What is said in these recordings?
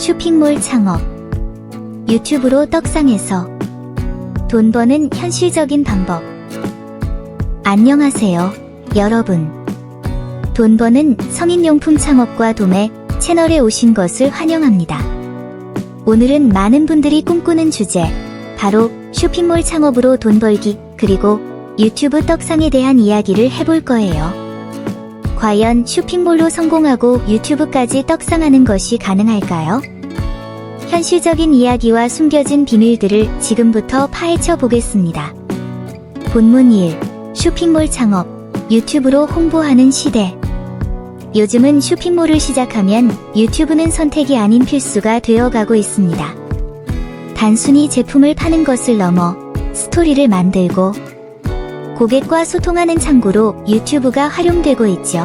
쇼핑몰 창업. 유튜브로 떡상해서 돈 버는 현실적인 방법. 안녕하세요, 여러분. 돈 버는 성인용품 창업과 도매 채널에 오신 것을 환영합니다. 오늘은 많은 분들이 꿈꾸는 주제, 바로 쇼핑몰 창업으로 돈 벌기, 그리고 유튜브 떡상에 대한 이야기를 해볼 거예요. 과연 쇼핑몰로 성공하고 유튜브까지 떡상하는 것이 가능할까요? 현실적인 이야기와 숨겨진 비밀들을 지금부터 파헤쳐 보겠습니다. 본문 1. 쇼핑몰 창업. 유튜브로 홍보하는 시대. 요즘은 쇼핑몰을 시작하면 유튜브는 선택이 아닌 필수가 되어가고 있습니다. 단순히 제품을 파는 것을 넘어 스토리를 만들고 고객과 소통하는 창구로 유튜브가 활용되고 있죠.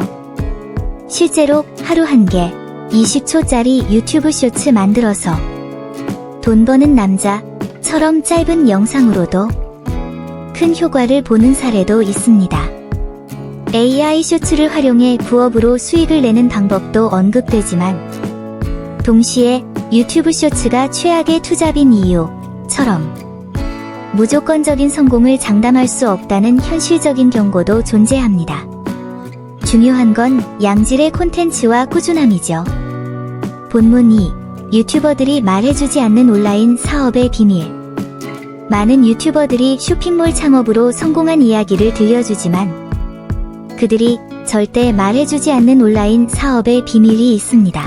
실제로 하루 한 개, 20초짜리 유튜브 쇼츠 만들어서 돈 버는 남자처럼 짧은 영상으로도 큰 효과를 보는 사례도 있습니다. AI 쇼츠를 활용해 부업으로 수익을 내는 방법도 언급되지만 동시에 유튜브 쇼츠가 최악의 투잡인 이유처럼 무조건적인 성공을 장담할 수 없다는 현실적인 경고도 존재합니다. 중요한 건 양질의 콘텐츠와 꾸준함이죠. 본문 2. 유튜버들이 말해주지 않는 온라인 사업의 비밀. 많은 유튜버들이 쇼핑몰 창업으로 성공한 이야기를 들려주지만 그들이 절대 말해주지 않는 온라인 사업의 비밀이 있습니다.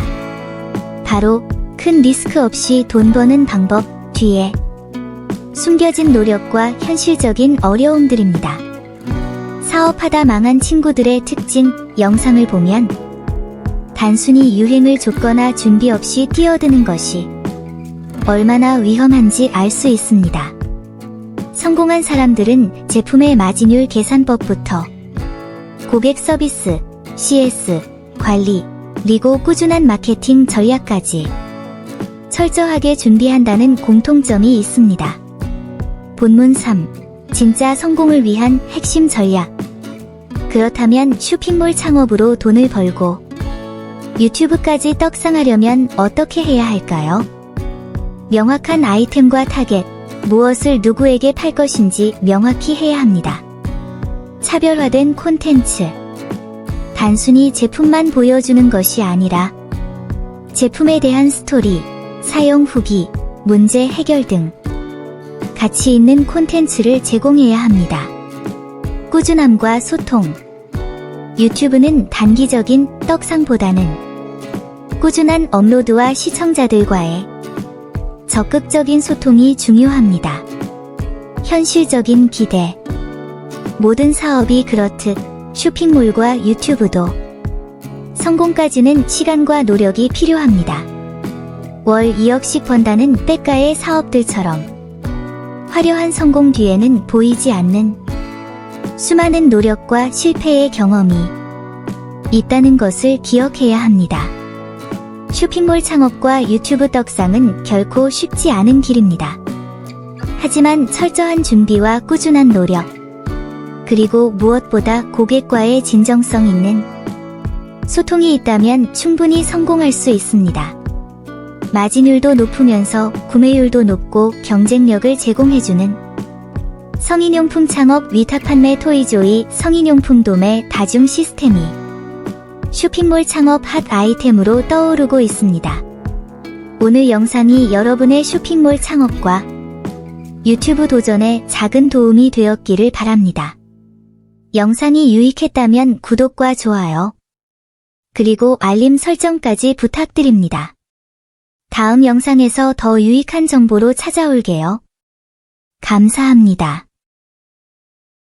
바로 큰 리스크 없이 돈 버는 방법 뒤에 숨겨진 노력과 현실적인 어려움들입니다. 사업하다 망한 친구들의 특징 영상을 보면 단순히 유행을 줬거나 준비 없이 뛰어드는 것이 얼마나 위험한지 알 수 있습니다. 성공한 사람들은 제품의 마진율 계산법부터 고객 서비스, CS, 관리, 그리고 꾸준한 마케팅 전략까지 철저하게 준비한다는 공통점이 있습니다. 본문 3. 진짜 성공을 위한 핵심 전략. 그렇다면 쇼핑몰 창업으로 돈을 벌고 유튜브까지 떡상하려면 어떻게 해야 할까요? 명확한 아이템과 타겟, 무엇을 누구에게 팔 것인지 명확히 해야 합니다. 차별화된 콘텐츠. 단순히 제품만 보여주는 것이 아니라 제품에 대한 스토리, 사용 후기, 문제 해결 등 가치 있는 콘텐츠를 제공해야 합니다. 꾸준함과 소통. 유튜브는 단기적인 떡상보다는 꾸준한 업로드와 시청자들과의 적극적인 소통이 중요합니다. 현실적인 기대. 모든 사업이 그렇듯 쇼핑몰과 유튜브도 성공까지는 시간과 노력이 필요합니다. 월 2억씩 번다는 때가의 사업들처럼 화려한 성공 뒤에는 보이지 않는 수많은 노력과 실패의 경험이 있다는 것을 기억해야 합니다. 쇼핑몰 창업과 유튜브 떡상은 결코 쉽지 않은 길입니다. 하지만 철저한 준비와 꾸준한 노력, 그리고 무엇보다 고객과의 진정성 있는 소통이 있다면 충분히 성공할 수 있습니다. 마진율도 높으면서 구매율도 높고 경쟁력을 제공해주는 성인용품 창업 위탁 판매 토이조이 성인용품 도매 다중 시스템이 쇼핑몰 창업 핫 아이템으로 떠오르고 있습니다. 오늘 영상이 여러분의 쇼핑몰 창업과 유튜브 도전에 작은 도움이 되었기를 바랍니다. 영상이 유익했다면 구독과 좋아요, 그리고 알림 설정까지 부탁드립니다. 다음 영상에서 더 유익한 정보로 찾아올게요. 감사합니다.